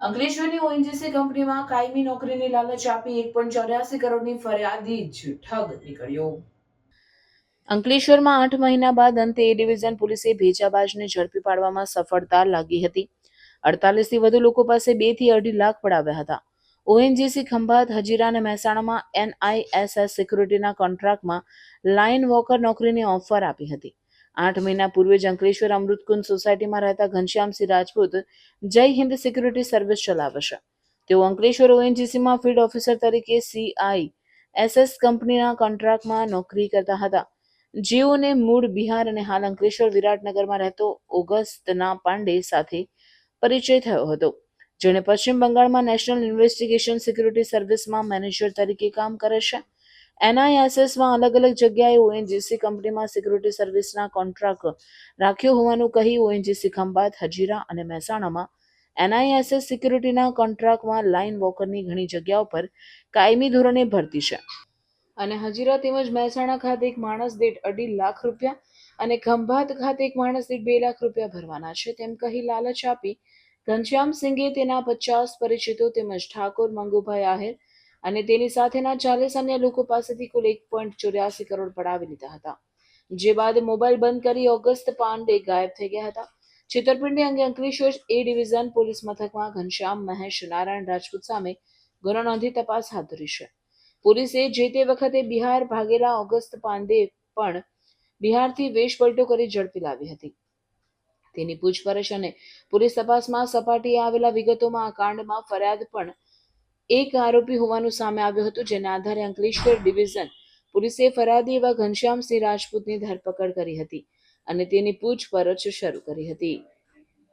અંકલેશ્વરની ONGC કંપનીમાં કાયમી નોકરીની લાલચ આપી એક પણ ચોર્યાસી કરોડની ફરિયાદી જ ઠગ નીકળ્યો. અંકલેશ્વરમાં આઠ મહિના બાદ અંતે એ ડિવિઝન પોલીસે ભેજાબાજને ઝડપી પાડવામાં સફળતા લાગી હતી. અડતાલીસથી વધુ લોકો પાસે બેથી અઢી લાખ પડાવ્યા હતા. ઓએનજીસી ખંભાત, હજીરા અને મહેસાણામાં એનઆઈએસએસ સિક્યુરિટીના કોન્ટ્રાક્ટમાં લાઇન વોકર નોકરીની ઓફર આપી હતી. આઠ મહિના પૂર્વે જ અંકલેશ્વર અમૃતકુંજ સોસાયટીમાં રહેતા ઘનશ્યામસિંહ રાજપૂત જય હિન્દ સિક્યુરિટી સર્વિસ ચલાવે છે તેઓ અંકલેશ્વર ઓએનજીસીમાં ફિલ્ડ ઓફિસર તરીકે સીઆઈ એસએસ કંપનીના કોન્ટ્રાક્ટમાં નોકરી કરતા હતા. જેઓને મૂળ બિહાર અને હાલ અંકલેશ્વર વિરાટનગરમાં રહેતો ઓગસ્તના પાંડે સાથે પરિચય થયો હતો. જેણે પશ્ચિમ બંગાળમાં નેશનલ ઇન્વેસ્ટિગેશન સિક્યુરિટી સર્વિસમાં મેનેજર તરીકે કામ કરે છે. એનઆઈએસએસમાં અલગ અલગ જગ્યાએ ઓએનજીસી કંપનીમાં સિક્યુરિટી સર્વિસના કોન્ટ્રાક્ટ રાખ્યો હોવાનું કહી ઓએનજીસી ખંભાત, હજીરા અને મહેસાણામાં એનઆઈએસએસ સિક્યુરિટીના કોન્ટ્રાક્ટમાં લાઇન વોકરની ઘણી જગ્યાઓ પર કાયમી ધોરણે ભરતી છે. અને હજીરા તેમજ મહેસાણા ખાતે એક માણસ દીઠ અઢી લાખ રૂપિયા અને ખંભાત ખાતે એક માણસ દીઠ બે લાખ રૂપિયા ભરવાના છે. તેમ કહી લાલચ આપી ઘનશ્યામ સિંઘે તેના પચાસ પરિચિતો તેમજ ઠાકોર, મંગુભાઈ આહિર અને તેની સાથેના ચાલીસ અન્ય લોકો પાસેથી કુલ એક પોઈન્ટ ચોર્યાસી કરોડ પડાવી લીધા હતા. જે બાદ મોબાઈલ બંધ કરી ઓગસ્ટ પાંડે ગાયબ થઈ ગયા હતા. છેતરપિંડી અંગે અંકલેશ્વર એ ડિવિઝન પોલીસ મથકમાં ઘનશ્યામ મહેશ નારાયણ રાજપૂત સામે ગુનો નોંધી તપાસ હાથ ધરી છે. પોલીસે જે તે વખતે બિહાર ભાગેલા ઓગસ્ટ પાંડે પણ બિહારથી વેશપલટો કરી ઝડપી લાવી હતી. તેની પૂછપરછ અને પોલીસ તપાસમાં સપાટીએ આવેલા વિગતોમાં આ કાંડમાં ફરિયાદ પણ એક આરોપી હોવાનું સામે આવ્યું હતું, જેના આધારે અંકલેશ્વર ડિવિઝન પોલીસે ફરિયાદી એવા ઘનશ્યામસિંહ રાજપૂતની ધરપકડ કરી હતી અને તેની પૂછપરછ શરૂ કરી હતી.